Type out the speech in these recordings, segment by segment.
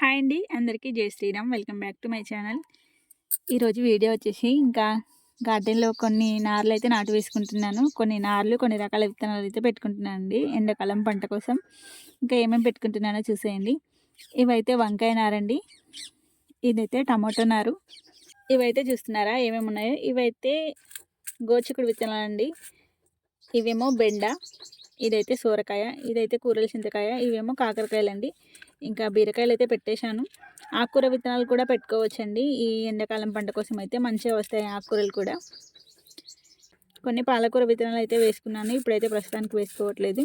Hi అండి. అందరికీ Jai Shriram. Welcome back to my channel. ఈరోజు వీడియో వచ్చేసి ఇంకా గార్డెన్లో కొన్ని నార్లు అయితే నాటు వేసుకుంటున్నాను. కొన్ని నార్లు కొన్ని రకాల విత్తనాలు అయితే పెట్టుకుంటున్నాను అండి. ఎండాకాలం పంట కోసం ఇంకా ఏమేమి పెట్టుకుంటున్నానో చూసేయండి. ఇవైతే వంకాయ నారండి. ఇదైతే టమాటో నారు. ఇవైతే చూస్తున్నారా ఏమేమి ఉన్నాయో? ఇవైతే గోచుకుడు విత్తనాలు అండి ఇవేమో బెండ ఇదైతే సోరకాయ ఇదైతే కూరల చింతకాయ ఇవేమో కాకరకాయలు అండి ఇంకా బీరకాయలు అయితే పెట్టేశాను. ఆకుకూర విత్తనాలు కూడా పెట్టుకోవచ్చండి. ఈ ఎండాకాలం పంట కోసం అయితే మంచిగా వస్తాయి ఆకుకూరలు కూడా. కొన్ని పాలకూర విత్తనాలు అయితే వేసుకున్నాను. ఇప్పుడైతే ప్రస్తుతానికి వేసుకోవట్లేదు.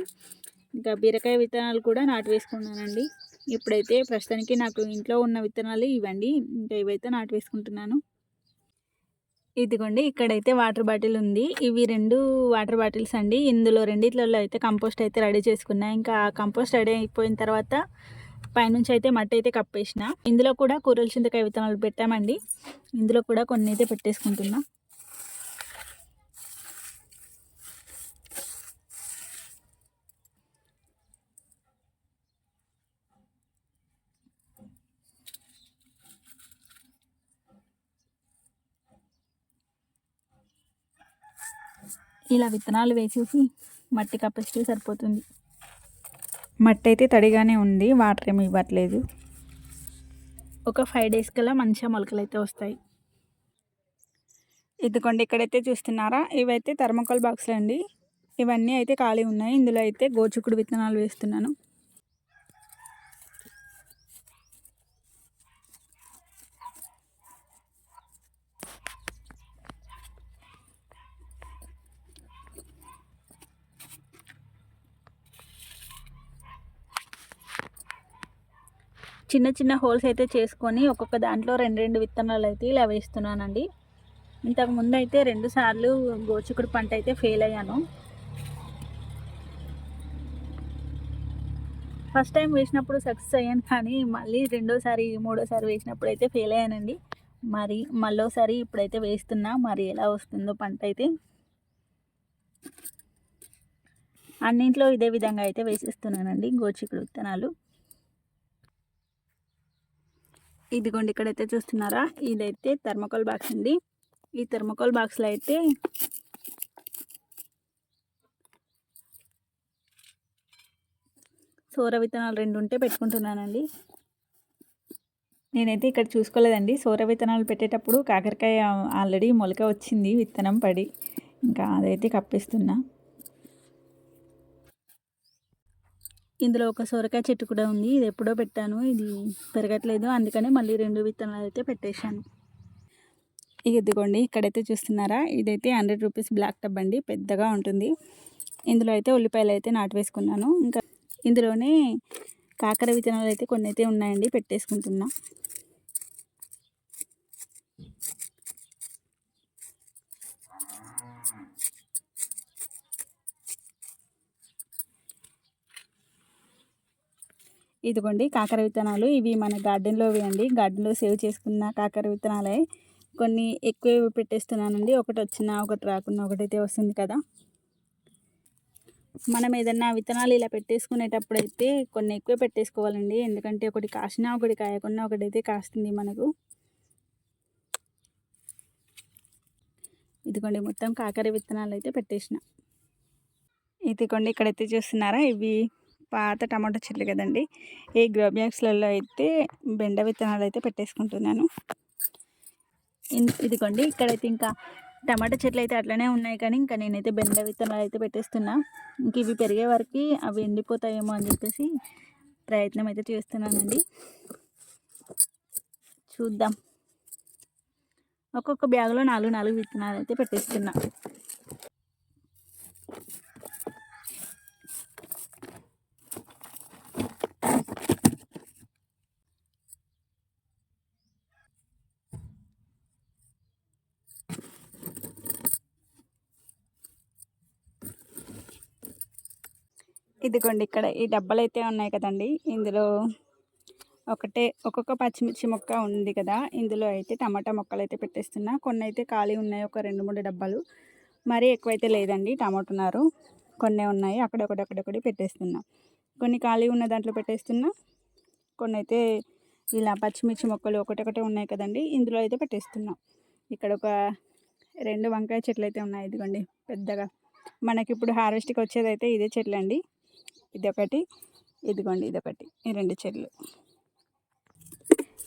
ఇంకా బీరకాయ విత్తనాలు కూడా నాటు వేసుకున్నానండి. ఇప్పుడైతే ప్రస్తుతానికి నాకు ఇంట్లో ఉన్న విత్తనాలు ఇవ్వండి. ఇంకా ఇవైతే నాటు వేసుకుంటున్నాను. ఇదిగోండి ఇక్కడైతే వాటర్ బాటిల్ ఉంది. ఇవి రెండు వాటర్ బాటిల్స్ అండి. ఇందులో రెండిట్లలో అయితే కంపోస్ట్ అయితే రెడీ చేసుకున్నా. ఇంకా కంపోస్ట్ రెడీ అయిపోయిన తర్వాత పైనుంచి అయితే మట్టి అయితే కప్పేసిన. ఇందులో కూడా కూరల చింతకాయ విత్తనాలు పెట్టామండి. ఇందులో కూడా కొన్ని అయితే పెట్టేసుకుంటున్నా. ఇలా విత్తనాలు వేసేసి మట్టి కప్పేస్తే సరిపోతుంది. మట్టి అయితే తడిగానే ఉంది వాటర్ ఏమి ఇవ్వట్లేదు. ఒక ఫైవ్ డేస్ కల్లా మంచిగా మొలకలు అయితే వస్తాయి. ఇదిగోండి ఇక్కడైతే చూస్తున్నారా? ఇవైతే థర్మకోల్ బాక్స్లు అండి ఇవన్నీ అయితే ఖాళీ ఉన్నాయి. ఇందులో అయితే గోచుకుడు విత్తనాలు వేస్తున్నాను. చిన్న చిన్న హోల్స్ అయితే చేసుకొని ఒక్కొక్క దాంట్లో రెండు రెండు విత్తనాలు అయితే ఇలా వేస్తున్నానండి. ఇంతకు ముందు అయితే రెండు సార్లు గోచుకుడు పంట అయితే ఫెయిల్ అయ్యాను. ఫస్ట్ టైం వేసినప్పుడు సక్సెస్ అయ్యాను కానీ మళ్ళీ రెండోసారి మూడోసారి వేసినప్పుడు అయితే ఫెయిల్ అయ్యానండి. మరి మళ్ళోసారి ఇప్పుడైతే వేస్తున్నా మరి ఎలా వస్తుందో పంట అయితే. అన్నింట్లో ఇదే విధంగా అయితే వేసేస్తున్నానండి గోచికుడు విత్తనాలు. ఇదిగోండి ఇక్కడైతే చూస్తున్నారా? ఇదైతే థర్మకోల్ బాక్స్ అండి. ఈ థర్మకోల్ బాక్స్లో అయితే సోర విత్తనాలు రెండు ఉంటే పెట్టుకుంటున్నానండి. నేనైతే ఇక్కడ చూసుకోలేదండి. సోర విత్తనాలు పెట్టేటప్పుడు కాకరకాయ ఆల్రెడీ మొలక వచ్చింది విత్తనం పడి. ఇంకా అదైతే కప్పిస్తున్నా. ఇందులో ఒక సొరకాయ చెట్టు కూడా ఉంది. ఇది ఎప్పుడో పెట్టాను. ఇది పెరగట్లేదు. అందుకనే మళ్ళీ రెండు విత్తనాలు అయితే పెట్టేశాను. ఇదిగోండి ఇక్కడైతే చూస్తున్నారా? ఇదైతే హండ్రెడ్ రూపీస్ బ్లాక్ టబ్ అండి. పెద్దగా ఉంటుంది. ఇందులో అయితే ఉల్లిపాయలు అయితే నాటు వేసుకున్నాను ఇంకా ఇందులోనే కాకర విత్తనాలు అయితే కొన్ని అయితే ఉన్నాయండి. పెట్టేసుకుంటున్నా. ఇదిగోండి కాకర విత్తనాలు ఇవి మన గార్డెన్లో అండి గార్డెన్లో సేవ్ చేసుకున్న కాకర విత్తనాలే కొన్ని ఎక్కువ పెట్టేస్తున్నానండి. ఒకటి వచ్చినా ఒకటి రాకున్నా ఒకటైతే వస్తుంది కదా. మనం ఏదన్నా విత్తనాలు ఇలా పెట్టేసుకునేటప్పుడు అయితే కొన్ని ఎక్కువ పెట్టేసుకోవాలండి. ఎందుకంటే ఒకటి కాసినా ఒకటి కాయకున్నా ఒకటైతే కాస్తుంది మనకు. ఇదిగోండి మొత్తం కాకర విత్తనాలు అయితే పెట్టేసిన. ఇదిగోండి ఇక్కడైతే చూస్తున్నారా? ఇవి పాత టమాటో చెట్లు కదండి. ఈ గ్రో బ్యాగ్స్లలో అయితే బెండ విత్తనాలు అయితే పెట్టేసుకుంటున్నాను. ఇదిగోండి ఇక్కడైతే ఇంకా టమాటా చెట్లు అయితే అట్లనే ఉన్నాయి కానీ ఇంకా నేనైతే బెండ విత్తనాలు అయితే పెట్టేస్తున్నా. ఇంక ఇవి పెరిగే వరకు అవి ఎండిపోతాయేమో అని చెప్పేసి ప్రయత్నం అయితే చేస్తున్నానండి. చూద్దాం. ఒక్కొక్క బ్యాగ్లో నాలుగు నాలుగు విత్తనాలు అయితే పెట్టేస్తున్నా. ఇదిగోండి ఇక్కడ ఈ డబ్బాలు అయితే ఉన్నాయి కదండి. ఇందులో ఒకటే ఒక్కొక్క పచ్చిమిర్చి మొక్క ఉంది కదా. ఇందులో అయితే టమాటా మొక్కలు అయితే పెట్టేస్తున్నా. కొన్ని అయితే ఖాళీ ఉన్నాయి ఒక రెండు మూడు డబ్బాలు. మరీ ఎక్కువైతే లేదండి టమాటో కొన్ని ఉన్నాయి అక్కడొకటి అక్కడొకటి పెట్టేస్తున్నా. కొన్ని ఖాళీ ఉన్న దాంట్లో పెట్టేస్తున్నా. కొన్ని అయితే ఇలా పచ్చిమిర్చి మొక్కలు ఒకటొకటే ఉన్నాయి కదండి. ఇందులో అయితే పెట్టేస్తున్నాం. ఇక్కడ ఒక రెండు వంకాయ చెట్లు అయితే ఉన్నాయి ఇదిగోండి పెద్దగా. మనకి ఇప్పుడు హార్వెస్ట్కి వచ్చేది అయితే ఇదే చెట్లు అండి ఇది ఒకటి ఇదిగోండి ఇదొకటి ఈ రెండు చెట్లు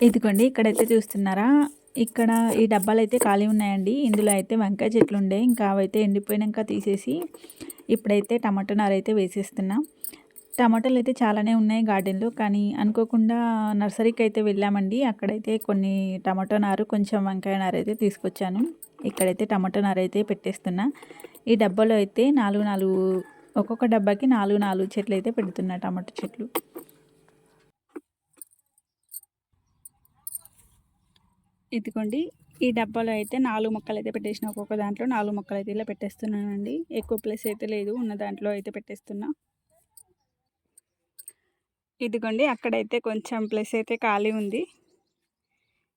ఇదిగోండి ఇక్కడైతే చూస్తున్నారా? ఇక్కడ ఈ డబ్బాలు అయితే ఖాళీ ఉన్నాయండి. ఇందులో అయితే వంకాయ చెట్లు ఉండే. ఇంకా అవైతే ఎండిపోయినాక తీసేసి ఇప్పుడైతే టమాటో నార అయితే వేసేస్తున్నా. టమాటాలు అయితే చాలానే ఉన్నాయి గార్డెన్లో. కానీ అనుకోకుండా నర్సరీకి అయితే వెళ్ళామండి. అక్కడైతే కొన్ని టమాటో నారు కొంచెం వంకాయ నార అయితే తీసుకొచ్చాను. ఇక్కడైతే టమాటో నార అయితే పెట్టేస్తున్నా. ఈ డబ్బాలో అయితే నాలుగు నాలుగు ఒక్కొక్క డబ్బాకి నాలుగు నాలుగు చెట్లు అయితే పెడుతున్నా టమాటో చెట్లు. ఇదిగోండి ఈ డబ్బాలో అయితే నాలుగు మొక్కలు అయితే పెట్టేసిన. ఒక్కొక్క దాంట్లో నాలుగు మొక్కలు అయితే ఇలా పెట్టేస్తున్నానండి. ఎక్కువ ప్లేస్ అయితే లేదు ఉన్న దాంట్లో అయితే పెట్టేస్తున్నా. ఇదిగోండి అక్కడైతే కొంచెం ప్లేస్ అయితే ఖాళీ ఉంది.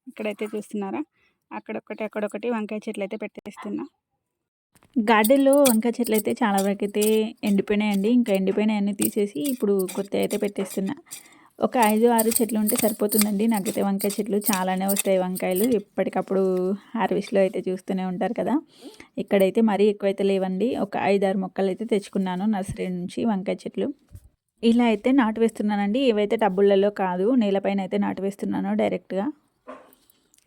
ఇక్కడైతే చూస్తున్నారా? అక్కడొకటి అక్కడొకటి వంకాయ చెట్లు అయితే పెట్టేస్తున్నా. గార్డెన్లో వంకాయ చెట్లు అయితే చాలా వరకు అయితే ఎండిపోయినాయండి. ఇంకా ఎండిపోయినాయన్నీ తీసేసి ఇప్పుడు కొత్త అయితే పెట్టేస్తున్నా. ఒక ఐదు ఆరు చెట్లు ఉంటే సరిపోతుందండి. నాకైతే వంకాయ చెట్లు చాలానే వస్తాయి వంకాయలు. ఎప్పటికప్పుడు హార్వెస్ట్లో అయితే చూస్తూనే ఉంటారు కదా. ఇక్కడైతే మరీ ఎక్కువైతే లేవండి. ఒక ఐదు ఆరు మొక్కలు అయితే తెచ్చుకున్నాను నర్సరీ నుంచి వంకాయ చెట్లు. ఇలా అయితే నాటు వేస్తున్నానండి. ఏవైతే టబ్బులలో కాదు. నేలపైన అయితే నాటు వేస్తున్నాను డైరెక్ట్గా.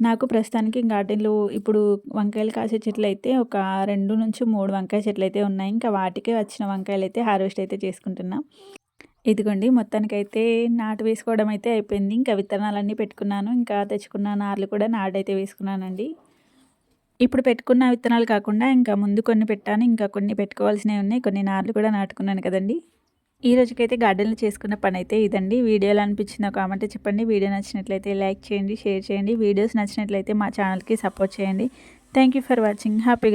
నాకు ప్రస్తుతానికి గార్డెన్లో ఇప్పుడు వంకాయలు కాసే చెట్లు అయితే ఒక రెండు నుంచి మూడు వంకాయ చెట్లు అయితే ఉన్నాయి. ఇంకా వాటికే వచ్చిన వంకాయలు అయితే హార్వెస్ట్ అయితే చేసుకుంటున్నా. ఇదిగోండి మొత్తానికైతే నాటు వేసుకోవడం అయితే అయిపోయింది. ఇంకా విత్తనాలన్నీ పెట్టుకున్నాను. ఇంకా తెచ్చుకున్న నార్లు కూడా నాటైతే వేసుకున్నానండి. ఇప్పుడు పెట్టుకున్న విత్తనాలు కాకుండా ఇంకా ముందు కొన్ని పెట్టాను. ఇంకా కొన్ని పెట్టుకోవాల్సినవి ఉన్నాయి. కొన్ని నార్లు కూడా నాటుకున్నాను కదండి. ఈ రోజుకైతే గార్డెన్లో చేసుకున్న పని అయితే ఇదండి. వీడియోలో అనిపించిన కామెంట్ చెప్పండి. వీడియో నచ్చినట్లయితే లైక్ చేయండి షేర్ చేయండి. వీడియోస్ నచ్చినట్లయితే మా ఛానల్కి సపోర్ట్ చేయండి. Thank for watching. హ్యాపీగా